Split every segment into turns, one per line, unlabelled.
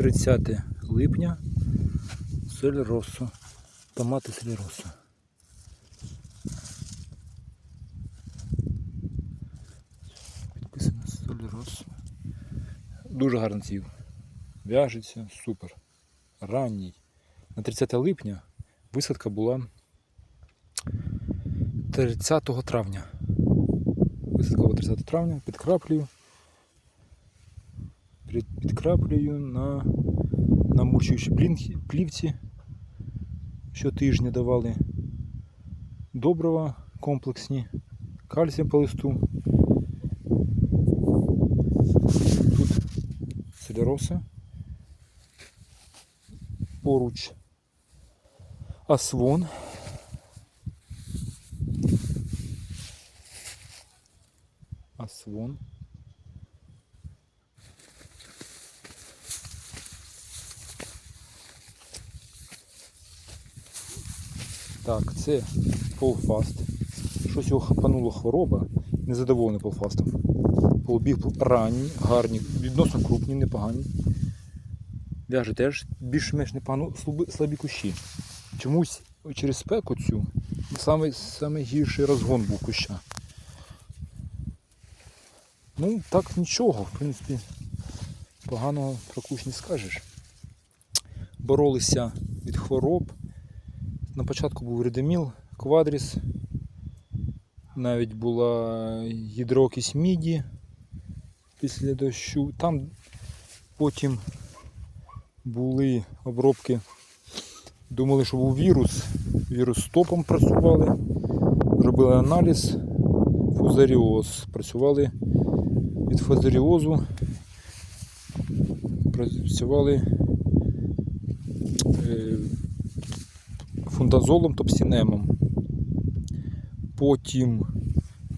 30 липня. Соль Россо. Томати Соль Россо. Підписано Соль Россо. Дуже гарно цвів. В'яжеться, супер. Ранній. На 30 липня висадка була 30 травня. Висадка була 30 травня, підкраплюю. Під- Підкраплюю на намульчуючій плівці. Щотижня давали добрива комплексні, кальцієм по листу. Тут селероса. Поруч асвон. Асвон. Так, це полфаст. Щось його хапанула хвороба. Незадоволений полфастом. Полбіг ранні, гарні, відносно крупні, непогані. В'яже теж більш-менш непогано слабі кущі. Чомусь через спеку цю саме, саме гірший розгон був куща. Ну, так нічого, в принципі, поганого про кущ не скажеш. Боролися від хвороб. На початку був редеміл, квадріс, навіть була гідрокись міді після дощу. Там потім були обробки, думали, що був вірус. Вірус стопом працювали, робили аналіз, фузаріоз. Працювали від фузаріозу, працювали фундазолом, топсінемом. Потім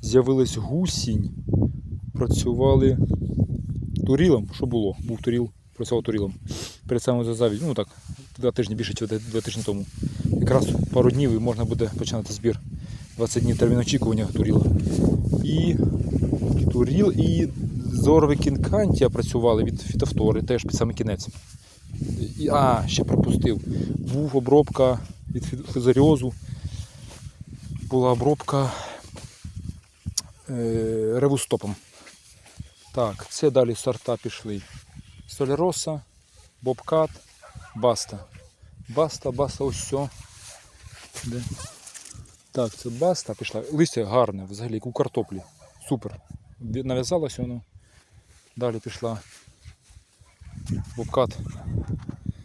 з'явилась гусінь, працювали турілом, що було? Був туріл, працював турілом. Перед самим зазаві, ну так, два тижні більше, ніж два тижні тому. Якраз пару днів і можна буде починати збір. 20 днів термін очікування туріла. І туріл і зорове кінкантія працювали від фітофтори, теж під самий кінець. І, а, ще пропустив. Був обробка від фі- Була обробка е, ревустопом. Так, це далі сорта пішли. Солероса, Бобкат, Баста. Баста, Баста, ось все. Де? Так, це баста пішла. Листя гарне, взагалі, як у картоплі. Супер. Нав'язалось воно. Далі пішла Бобкат